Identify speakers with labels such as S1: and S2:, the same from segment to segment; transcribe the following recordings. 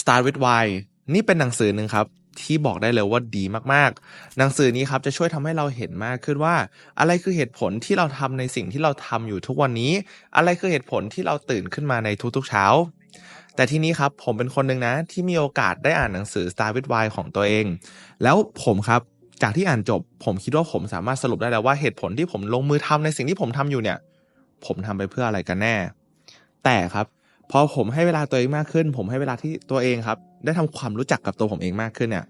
S1: Start with Why นี่เป็นหนังสือหนึ่งครับที่บอกได้เลยว่าดีมากๆ หนังสือนี้ครับจะช่วยทำให้เราเห็นมากขึ้นว่า อะไรคือเหตุผลที่เราทำในสิ่งที่เราทำอยู่ทุกวันนี้ อะไรคือเหตุผลที่เราตื่นขึ้นมาในทุกๆเช้า แต่ที่นี้ครับผมเป็นคนหนึ่งนะ ที่มีโอกาสได้อ่านหนังสือ Star with Why ของตัวเอง แล้วผมครับจากที่อ่านจบ ผมคิดว่าผมสามารถสรุปได้แล้วว่าเหตุผลที่ผมลงมือทำในสิ่งที่ผมทำอยู่เนี่ย ผมทำไปเพื่ออะไรกันแน่ แต่ครับ พอผมให้เวลาตัวเองมากขึ้น ผมให้เวลาที่ตัวเองครับ ได้ทำความรู้จักกับตัวผมเองมากขึ้นเนี่ย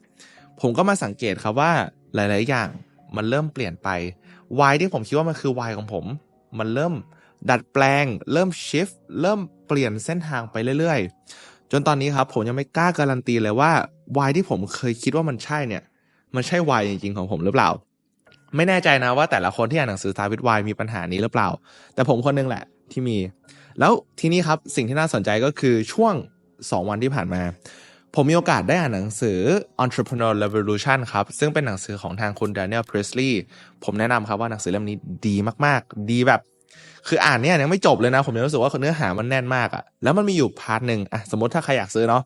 S1: ผมก็มาสังเกตครับว่าหลาย ๆ อย่างมันเริ่มเปลี่ยนไปวายที่ผมคิดว่ามันคือวายของผม มันเริ่มดัดแปลง เริ่มชิฟเริ่มเปลี่ยนเส้นทางไปเรื่อย ๆ จนตอนนี้ครับ ผมยังไม่กล้าการันตีเลยว่าวายที่ผมเคยคิดว่ามันใช่เนี่ย มันใช่วายจริง ๆ ของผมหรือเปล่า ไม่แน่ใจนะว่าแต่ละคนที่อ่านหนังสือ Start with Why มีปัญหานี้หรือเปล่า แต่ผมคนนึงแหละที่มี แล้วทีนี้ครับสิ่งที่น่าสนใจก็คือช่วง 2 วันที่ผ่านมา ผมมีโอกาสได้อ่านหนังสือ Entrepreneur Revolution ครับ ซึ่งเป็นหนังสือของทางคุณ Daniel Presley ผมแนะนำครับว่าหนังสือเล่มนี้ดีมากๆ ดีแบบ คืออ่านเนี่ยยังไม่จบเลยนะ ผมยังรู้สึกว่าเนื้อหามันแน่นมากอะแล้วมันมีอยู่พาร์ทหนึ่งอะสมมติถ้าใครอยากซื้อเนาะ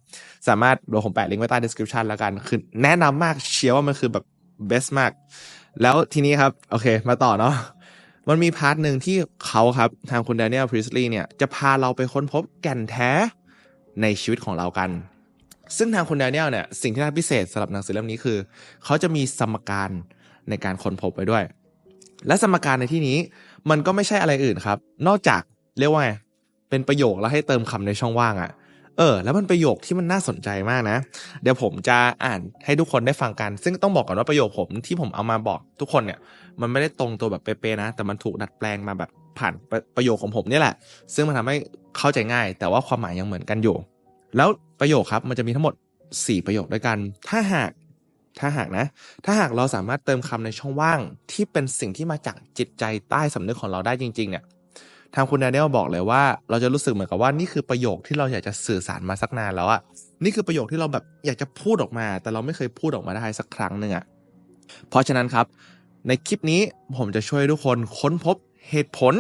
S1: สามารถเดี๋ยวผมแปะลิงก์ไว้ใต้ description แล้วกันคือแนะนำมากเชียร์ว่ามันคือแบบ best มาก แล้วทีนี้ครับโอเค มาต่อเนาะ มันมีพาร์ทหนึ่งที่เขาครับทางคุณ Daniel Priestley เนี่ยจะพาเราไปค้นพบแก่นแท้ในชีวิตของเรากัน ซึ่งทางคุณ Daniel เนี่ยสิ่งที่น่าพิเศษสำหรับหนังสือเล่มนี้คือ เขาจะมีสมการในการค้นพบไว้ด้วย และสมการในที่นี้มันก็ไม่ใช่อะไรอื่นครับ นอกจากเรียกว่าไงเป็นประโยคแล้วให้เติมคำในช่องว่างอะ่ะ เออ แล้วมันประโยคที่มันน่าสนใจมากนะ เดี๋ยวผมจะอ่านให้ทุกคนได้ฟังกัน ซึ่งต้องบอกก่อนว่าประโยคผมที่ผมเอามาบอกทุกคนเนี่ย มันไม่ได้ตรงตัวแบบเป๊ะๆนะ แต่มันถูกดัดแปลงมาแบบผ่านประประโยคของผมนี่แหละ ซึ่งมันทำให้เข้าใจง่าย แต่ว่าความหมายยังเหมือนกันอยู่ แล้วประโยคครับมันจะมีทั้งหมด 4 ประโยคด้วยกัน ถ้าหากถ้าหากนะ ถ้าหากเราสามารถเติมคำในช่องว่างที่เป็นสิ่งที่มาจากจิตใจใต้สำนึกของเราได้จริง ๆ เนี่ย ทางคุณ Daniel บอกเลยว่า เราจะรู้สึกเหมือนกับว่านี่คือประโยคที่เราอยากจะสื่อสารมาสักนานแล้วอะนี่คือประโยคที่เราแบบอยากจะพูดออกมา แต่เราไม่เคยพูดออกมาได้สักครั้งหนึ่งอะเพราะฉะนั้นครับ ในคลิปนี้ผมจะช่วยทุกคนค้นพบเหตุผล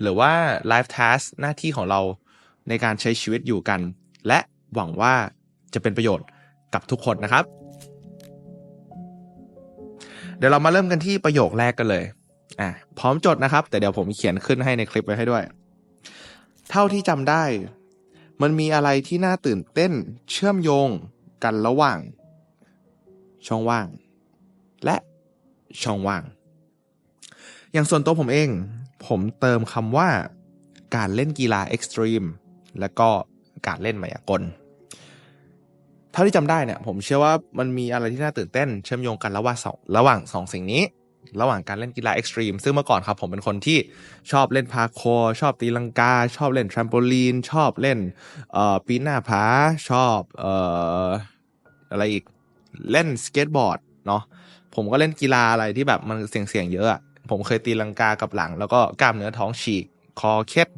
S1: หรือว่า life task หน้าที่ของเราในการใช้ชีวิตอยู่กัน และหวังว่าจะเป็นประโยชน์กับทุกคนนะครับ เดี๋ยวเรามาเริ่มกันที่ประโยคแรกกันเลย อะพร้อมจดนะครับ แต่เดี๋ยวผมเขียนขึ้นให้ในคลิปไว้ให้ด้วย เท่าที่จำได้ มันมีอะไรที่น่าตื่นเต้นเชื่อมโยงกันระหว่าง ช่องว่าง และช่องว่าง อย่างส่วนตัวผมเอง ผมเติมคำว่า การเล่นกีฬาเอ็กซ์ตรีมและก็การเล่นมายากลเท่าที่จำได้เนี่ยผมเชื่อว่ามันมีอะไรที่น่าตื่นเต้น เชื่อมโยงกันระหว่างสองระหว่างสองสิ่งนี้ ระหว่างการเล่นกีฬาเอ็กซ์ตรีมซึ่งเมื่อก่อนครับผมเป็นคนที่ชอบเล่นพาร์คชอบตีลังกา ชอบเล่นแทรมโปลีน ชอบเล่นเอ่อปีนหน้าผาชอบเอ่ออะไรอีกเล่นสเก็ตบอร์ดเนาะผมก็เล่นกีฬาอะไรที่แบบมันเสี่ยงๆเยอะอะผมเคยตีลังกากับหลัง แล้วก็กล้ามเนื้อท้องฉีกคอเคล็ด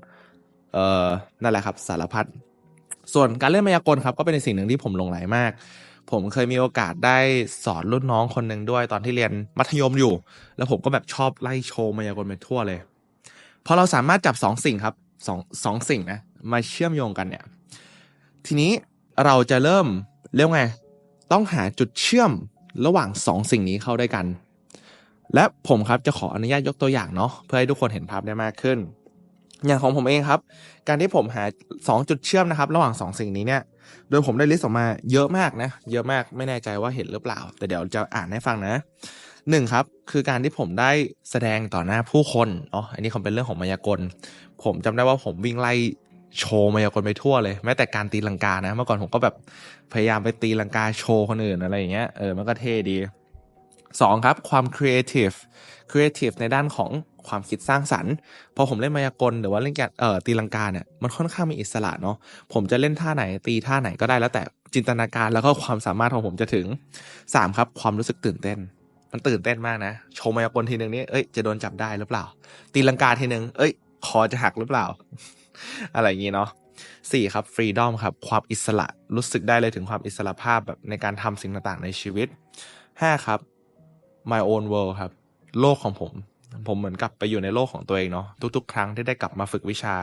S1: เอ่อนั่นแหละครับสารพัดส่วนการเล่นมายากลครับก็เป็นสิ่งหนึ่งที่ผมหลงหลมาก ผมเคยมีโอกาสได้สอนรุ่นน้องคนหนึ่งด้วยตอนที่เรียนมัธยมอยู่ แล้วผมก็แบบชอบไล่โชว์มายากลไปทั่วเลยพอเราสามารถจับสองสิ่งครับสองสองสิ่งนะมาเชื่อมโยงกันเนี่ย ทีนี้เราจะเริ่มเรียกว่าไง ต้องหาจุดเชื่อมระหว่างสองสิ่งนี้เข้าด้วยกัน และผมครับจะขออนุญาตยกตัวอย่างเนาะเพื่อให้ทุกคนเห็นภาพได้มากขึ้น อย่างของผมเองครับ การที่ผมหา 2 จุดเชื่อมนะครับ ระหว่าง 2 สิ่งนี้เนี่ย โดยผมได้ลิสต์ออกมาเยอะมากนะ เยอะมากไม่แน่ใจว่าเห็นหรือเปล่า แต่เดี๋ยวจะอ่านให้ฟังนะหนึ่งครับคือการที่ผมได้แสดงต่อหน้าผู้คนอ๋ออันนี้คงเป็นเรื่องของมายากล ผมจำได้ว่าผมวิ่งไล่โชว์มายากลไปทั่วเลย แม้แต่การตีลังกานะ เมื่อก่อนผมก็แบบพยายามไปตีลังกาโชว์คนอื่นอะไรอย่างเงี้ยเออมันก็เท่ดี สองครับความครีเอทีฟครีเอทีฟในด้านของความคิดสร้างสรรค์พอผมเล่นมายากลหรือว่าเล่นการเอ่อตีลังกาเนี่ยมันค่อนข้างมีอิสระเนาะผมจะเล่นท่าไหนตีท่าไหนก็ได้แล้วแต่จินตนาการแล้วก็ความสามารถของผมจะถึงสามครับ ความรู้สึกตื่นเต้น มันตื่นเต้นมากนะโชว์มายากลทีหนึ่งนี่เอ้ยจะโดนจับได้หรือเปล่า ตีลังกาทีหนึ่งเอ้ยคอจะหักหรือเปล่า อะไรอย่างงี้เนาะสี่ครับฟรีดอมครับความอิสระรู้สึกได้เลยถึงความอิสระภาพแบบในการทำสิ่งต่างๆ ในชีวิตห้าครับ my own world ครับ โลกของผม ผมเหมือนกับไปอยู่ในโลกของตัวเองเนาะทุกๆ ครั้งที่ได้กลับมาฝึกวิชา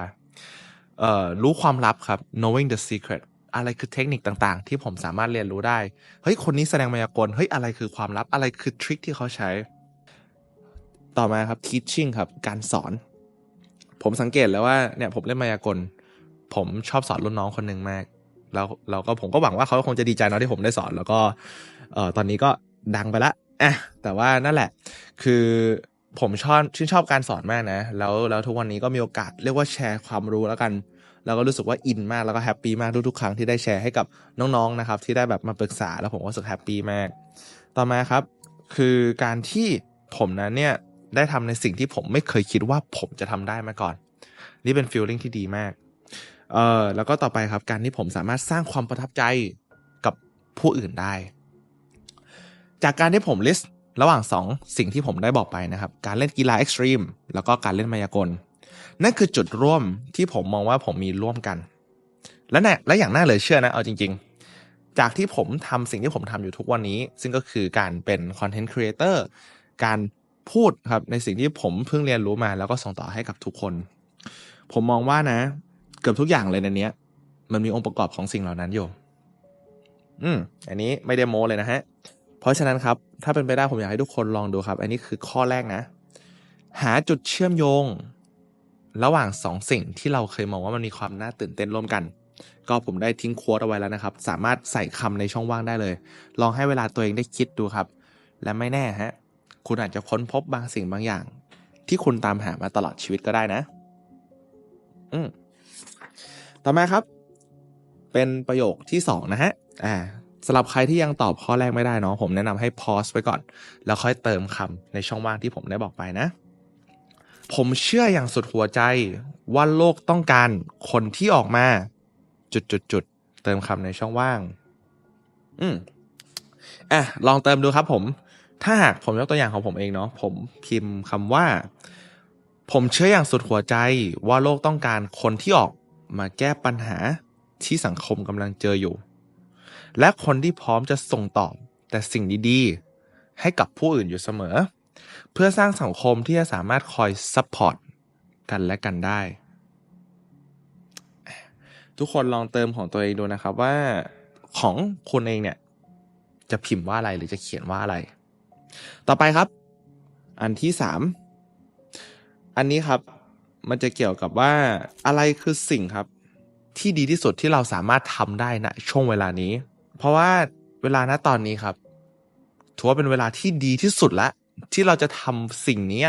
S1: เอ่อรู้ความลับครับ knowing the secret อะไรคือเทคนิคต่างๆ ที่ผมสามารถเรียนรู้ได้ เฮ้ย คนนี้แสดงมายากล เฮ้ย อะไรคือความลับ อะไรคือทริคที่เขาใช้ ต่อมาครับ teaching ครับ การสอน ผมสังเกตแล้วว่า เนี่ย ผมเล่นมายากล ผมชอบสอนรุ่นน้องคนหนึ่งมาก แล้วเราก็ผมก็หวังว่าเขาคงจะดีใจเนาะที่ผมได้สอน แล้วก็ เอ่อ ตอนนี้ก็ดังไปละ อะแต่ว่านั่นแหละ คือผมชอบชื่นชอบการสอนมากนะ แล้วแล้วทุกวันนี้ก็มีโอกาสเรียกว่าแชร์ความรู้แล้วกันแล้วก็รู้สึกว่าอินมากแล้วก็แฮปปี้มากทุกๆครั้งที่ได้แชร์ให้กับน้องๆนะครับ ที่ได้แบบมาปรึกษาแล้วผมก็รู้สึกแฮปปี้มาก ต่อมาครับ คือการที่ผมนั้นเนี่ยได้ทำในสิ่งที่ผมไม่เคยคิดว่าผมจะทำได้มาก่อน นี่เป็นฟีลลิ่งที่ดีมากเอ่อแล้วก็ต่อไปครับการที่ผมสามารถสร้างความประทับใจกับผู้อื่นได้ จากการที่ผมลิสต์ระหว่าง 2 สิ่งที่ผมได้บอกไปนะครับ การเล่นกีฬาเอ็กซ์ตรีมแล้วก็การเล่นมายากล นั่นคือจุดร่วมที่ผมมองว่าผมมีร่วมกัน และแน่และอย่างน่าเหลือเชื่อนะ เอาจริง ๆ จากที่ผมทำสิ่งที่ผมทำอยู่ทุกวันนี้ ซึ่งก็คือการเป็นคอนเทนต์ครีเอเตอร์การพูดครับในสิ่งที่ผมเพิ่งเรียนรู้มา แล้วก็ส่งต่อให้กับทุกคน ผมมองว่านะ เกือบทุกอย่างเลยในนี้มันมีองค์ประกอบของสิ่งเหล่านั้นอยู่ อืม อันนี้ไม่ได้โม้เลยนะฮะ เพราะฉะนั้นครับ ถ้าเป็นไปได้ผมอยากให้ทุกคนลองดูครับ อันนี้คือข้อแรกนะ หาจุดเชื่อมโยง ระหว่างสองสิ่งที่เราเคยมองว่ามันมีความน่าตื่นเต้นร่วมกัน ก็ผมได้ทิ้งโค้ดเอาไว้แล้วนะครับ สามารถใส่คำในช่องว่างได้เลย ลองให้เวลาตัวเองได้คิดดูครับ และไม่แน่ฮะ คุณอาจจะค้นพบบางสิ่งบางอย่าง ที่คุณตามหามาตลอดชีวิตก็ได้นะ อืมต่อมาครับ เป็นประโยคที่สองนะฮะ อ่า สำหรับใครที่ยังตอบข้อแรกไม่ได้เนาะผมแนะนำให้พอสไว้ก่อน แล้วค่อยเติมคำในช่องว่างที่ผมได้บอกไปนะ ผมเชื่ออย่างสุดหัวใจว่าโลกต้องการคนที่ออกมา จุดจุดจุดเติมคำในช่องว่าง อืมอะลองเติมดูครับผม ถ้าหากผมยกตัวอย่างของผมเองเนาะผมพิมพ์คำว่า ผมเชื่ออย่างสุดหัวใจว่าโลกต้องการคนที่ออกมาแก้ปัญหาที่สังคมกำลังเจออยู่ และคนที่พร้อมจะส่งต่อแต่สิ่งดีๆ ให้กับผู้อื่นอยู่เสมอ เพื่อสร้างสังคมที่จะสามารถคอยซัพพอร์ตกันและกันได้ ทุกคนลองเติมของตัวเองดูนะครับว่าของคุณเองเนี่ย จะพิมพ์ว่าอะไรหรือจะเขียนว่าอะไร ต่อไปครับ อันที่สามอันนี้ครับมันจะเกี่ยวกับว่าอะไรคือสิ่งครับ ที่ดีที่สุดที่เราสามารถทำได้ณช่วงเวลานี้ เพราะว่าเวลาณตอนนี้ครับถือว่าเป็นเวลาที่ดีที่สุดละ ที่เราจะทำสิ่งนี้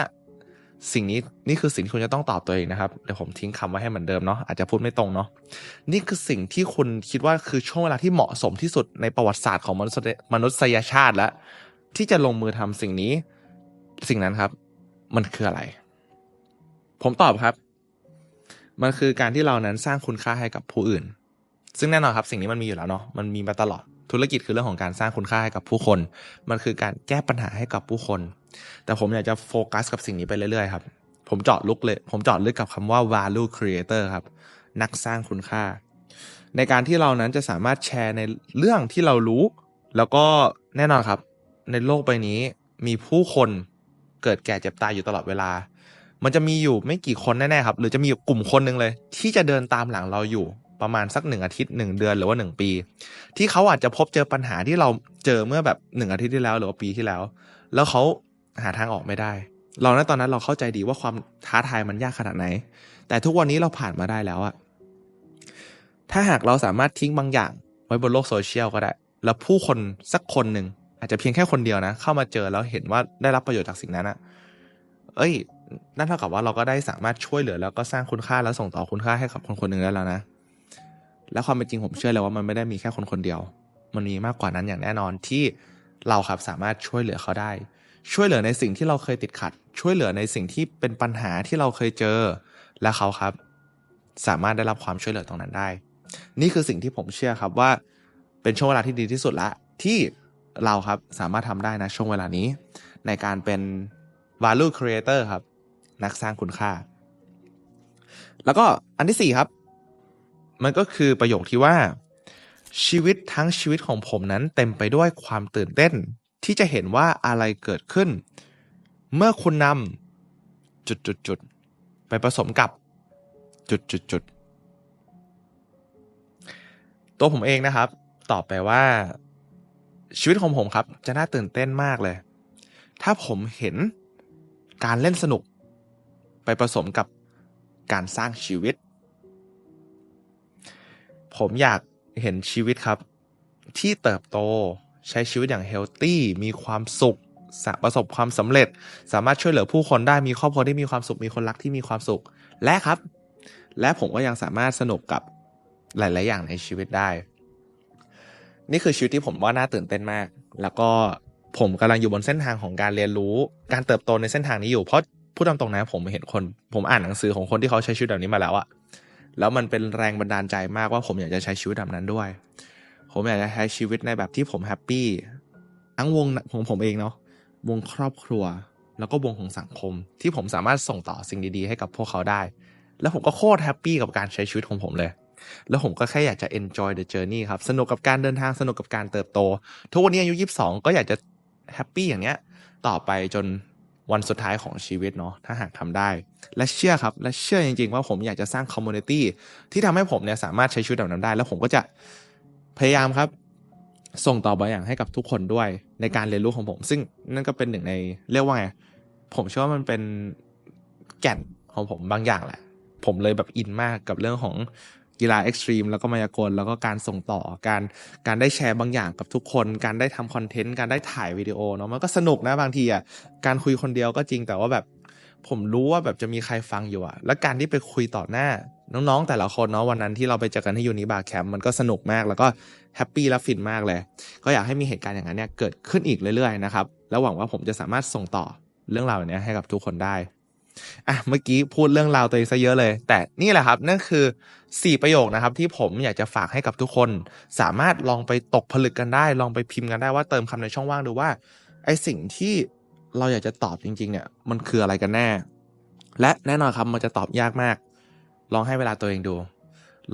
S1: สิ่งนี้นี่คือสิ่งที่คุณจะต้องตอบตัวเองนะครับเดี๋ยวผมทิ้งคำไว้ให้เหมือนเดิมเนาะอาจจะพูดไม่ตรงเนาะนี่คือสิ่งที่คุณคิดว่าคือช่วงเวลาที่เหมาะสมที่สุดในประวัติศาสตร์ของมนุษยมนุษยชาติแล้วที่จะลงมือทำสิ่งนี้ สิ่งนั้นครับ มันคืออะไร ผมตอบครับ มันคือการที่เรานั้นสร้างคุณค่าให้กับผู้อื่น ซึ่งแน่นอนครับสิ่งนี้มันมีอยู่แล้วเนาะมันมีมาตลอดธุรกิจคือเรื่องของการสร้างคุณค่าให้กับผู้คน มันคือการแก้ปัญหาให้กับผู้คน แต่ผมอยากจะโฟกัสกับสิ่งนี้ไปเรื่อยๆครับผมเจาะลึกเลย ผมเจาะลึกกับคำว่า value creator ครับ นักสร้างคุณค่า ในการที่เรานั้นจะสามารถแชร์ในเรื่องที่เรารู้ แล้วก็แน่นอนครับ ในโลกใบนี้มีผู้คนเกิดแก่เจ็บตายอยู่ตลอดเวลา มันจะมีอยู่ไม่กี่คนแน่ๆครับ หรือจะมีกลุ่มคนหนึ่งเลย ที่จะเดินตามหลังเราอยู่ ประมาณสักหนึ่งอาทิตย์หนึ่งเดือนหรือว่าหนึ่งปี ที่เขาอาจจะพบเจอปัญหาที่เราเจอเมื่อแบบหนึ่งอาทิตย์ที่แล้วหรือว่าปีที่แล้ว แล้วเขาหาทางออกไม่ได้ เราในตอนนั้นเราเข้าใจดีว่าความท้าทายมันยากขนาดไหน แต่ทุกวันนี้เราผ่านมาได้แล้วอะถ้าหากเราสามารถทิ้งบางอย่างไว้บนโลกโซเชียลก็ได้ แล้วผู้คนสักคนหนึ่งอาจจะเพียงแค่คนเดียวนะ เข้ามาเจอแล้วเห็นว่าได้รับประโยชน์จากสิ่งนั้นอะเอ้ยนั่นเท่ากับว่าเราก็ได้สามารถช่วยเหลือแล้วก็สร้างคุณค่าแล้วส่งต่อคุณค่าให้กับคนคนหนึ่งได้แล้วนะ และความเป็นจริงผมเชื่อเลยว่ามันไม่ได้มีแค่คนคนเดียว มันมีมากกว่านั้นอย่างแน่นอนที่เราครับสามารถช่วยเหลือเขาได้ ช่วยเหลือในสิ่งที่เราเคยติดขัด ช่วยเหลือในสิ่งที่เป็นปัญหาที่เราเคยเจอ และเขาครับ สามารถได้รับความช่วยเหลือตรงนั้นได้ นี่คือสิ่งที่ผมเชื่อครับว่า เป็นช่วงเวลาที่ดีที่สุดละ ที่เราครับสามารถทำได้นะช่วงเวลานี้ ในการเป็น value creator ครับ นักสร้างคุณค่า แล้วก็อันที่สี่ครับ มันก็คือประโยคที่ว่า ชีวิตทั้งชีวิตของผมนั้นเต็มไปด้วยความตื่นเต้น ที่จะเห็นว่าอะไรเกิดขึ้น เมื่อคุณนำจุดจุดจุดไปผสมกับจุดจุดจุดตัวผมเองนะครับ ตอบไปว่า ชีวิตของผมครับ จะน่าตื่นเต้นมากเลย ถ้าผมเห็นการเล่นสนุก ไปผสมกับการสร้างชีวิต ผมอยากเห็นชีวิตครับ ที่เติบโตใช้ชีวิตอย่างเฮลตี้มีความสุขประสบความสำเร็จ สามารถช่วยเหลือผู้คนได้มีครอบครัวที่มีความสุขมีคนรักที่มีความสุข และครับ และผมก็ยังสามารถสนุกกับหลาย ๆ อย่างในชีวิตได้ นี่คือชีวิตที่ผมว่าน่าตื่นเต้นมาก แล้วก็ผมกำลังอยู่บนเส้นทางของการเรียนรู้ การเติบโตในเส้นทางนี้อยู่เพราะพูดตามตรงนะผมเห็นคน ผมอ่านหนังสือของคนที่เขาใช้ชีวิตแบบนี้มาแล้วอะ แล้วมันเป็นแรงบันดาลใจมากว่าผมอยากจะใช้ชีวิตแบบนั้นด้วย ผมอยากจะใช้ชีวิตในแบบที่ผมแฮปปี้ทั้งวงของผมเองเนาะวงครอบครัว แล้วก็วงของสังคม ที่ผมสามารถส่งต่อสิ่งดีๆ ให้กับพวกเขาได้ แล้วผมก็โคตรแฮปปี้กับการใช้ชีวิตของผมเลย แล้วผมก็แค่อยากจะ enjoy the journey ครับ สนุกกับการเดินทางสนุกกับการเติบโต ทุกวันนี้อายุ 22 ก็อยากจะแฮปปี้อย่างเนี้ยต่อไปจน วันสุดท้ายของชีวิตเนาะถ้าหากทำได้ และเชื่อครับ และเชื่อจริง ๆ ว่าผมอยากจะสร้าง community ที่ทำให้ผมเนี่ยสามารถใช้ชีวิตแบบนั้นได้ แล้วผมก็จะพยายามครับ ส่งต่อบางอย่างให้กับทุกคนด้วยในการเรียนรู้ของผม ซึ่งนั่นก็เป็นหนึ่งในเรียกว่าไงผมเชื่อว่ามันเป็นแก่นของผมบางอย่างแหละ ผมเลยแบบอินมากกับเรื่องของ กีฬาเอ็กซ์ตรีมแล้วก็มายากลแล้วก็การส่งต่อการการได้แชร์บางอย่างกับทุกคน การได้ทำคอนเทนต์การได้ถ่ายวิดีโอเนาะมันก็สนุกนะบางทีอะการคุยคนเดียวก็จริงแต่ว่าแบบผมรู้ว่าแบบจะมีใครฟังอยู่อะแล้วการที่ไปคุยต่อหน้าน้องๆ แต่ละคนเนาะวันนั้นที่เราไปเจอกันที่ยูนิบาร์แคมป์มันก็สนุกมากแล้วก็แฮปปี้และฟินมากเลย ก็อยากให้มีเหตุการณ์อย่างนั้นเนี่ยเกิดขึ้นอีกเรื่อยๆนะครับ แล้วหวังว่าผมจะสามารถส่งต่อเรื่องราวแบบนี้ยให้กับทุกคนได้ อะเมื่อกี้พูดเรื่องราวตัวเองซะเยอะเลย แต่นี่แหละครับนั่นคือ 4 ประโยคนะครับที่ผมอยากจะฝากให้กับทุกคน สามารถลองไปตกผลึกกันได้ ลองไปพิมพ์กันได้ว่าเติมคำในช่องว่างดูว่าไอสิ่งที่เราอยากจะตอบจริง ๆ เนี่ย มันคืออะไรกันแน่ และแน่นอนครับมันจะตอบยากมาก ลองให้เวลาตัวเองดู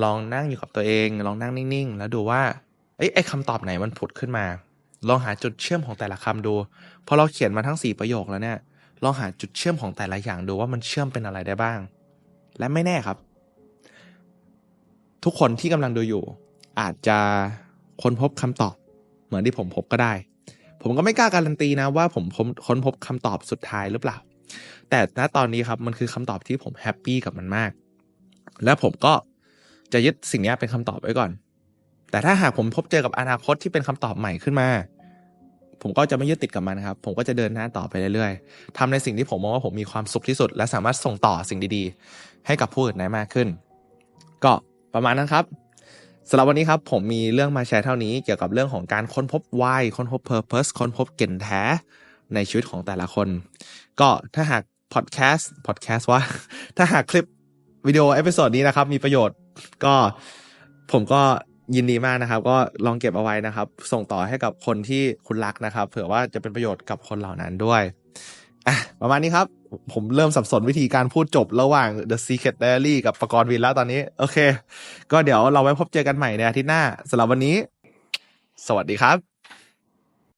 S1: ลองนั่งอยู่กับตัวเอง ลองนั่งนิ่งๆ แล้วดูว่าไอ้ไอ้คำตอบไหนมันผุดขึ้นมา ลองหาจุดเชื่อมของแต่ละคำดูพอเราเขียนมาทั้ง 4 ประโยคแล้วเนี่ย ลองหาจุดเชื่อมของแต่ละอย่างดูว่ามันเชื่อมเป็นอะไรได้บ้าง และไม่แน่ครับ ทุกคนที่กำลังดูอยู่ อาจจะค้นพบคำตอบ เหมือนที่ผมพบก็ได้ ผมก็ไม่กล้าการันตีนะว่าผมค้นพบคำตอบสุดท้ายหรือเปล่า แต่ณตอนนี้ครับมันคือคำตอบที่ผมแฮปปี้กับมันมาก และผมก็จะยึดสิ่งนี้เป็นคำตอบไว้ก่อน แต่ถ้าหากผมพบเจอกับอนาคตที่เป็นคำตอบใหม่ขึ้นมา ผมก็จะไม่ยึดติดกับมันครับ ผมก็จะเดินหน้าต่อไปเรื่อยๆทำในสิ่งที่ผมมองว่าผมมีความสุขที่สุด และสามารถส่งต่อสิ่งดีๆ ให้กับผู้อื่นได้มากขึ้น ก็ประมาณนั้นครับสำหรับวันนี้ครับผมมีเรื่องมาแชร์เท่านี้เกี่ยวกับเรื่องของการค้นพบ why ค้นพบ purpose ค้นพบเก่นแท้ในชีวิตของแต่ละคน ก็ถ้าหากพอดแคสต์พอดแคสต์ว่า ถ้าหากคลิปวิดีโอเอพิโซดนี้นะครับ มีประโยชน์ก็ผมก็ ยินดีมากนะครับ ก็ลองเก็บเอาไว้นะครับ ส่งต่อให้กับคนที่คุณรักนะครับ เผื่อว่าจะเป็นประโยชน์กับคนเหล่านั้นด้วยอะประมาณนี้ครับ ผมเริ่มสับสนวิธีการพูดจบระหว่าง The Secret Diary กับประกรณ์วินแล้วตอนนี้ โอเค ก็เดี๋ยวเราไว้พบเจอกันใหม่ในอาทิตย์หน้าสำหรับวันนี้ สวัสดีครับ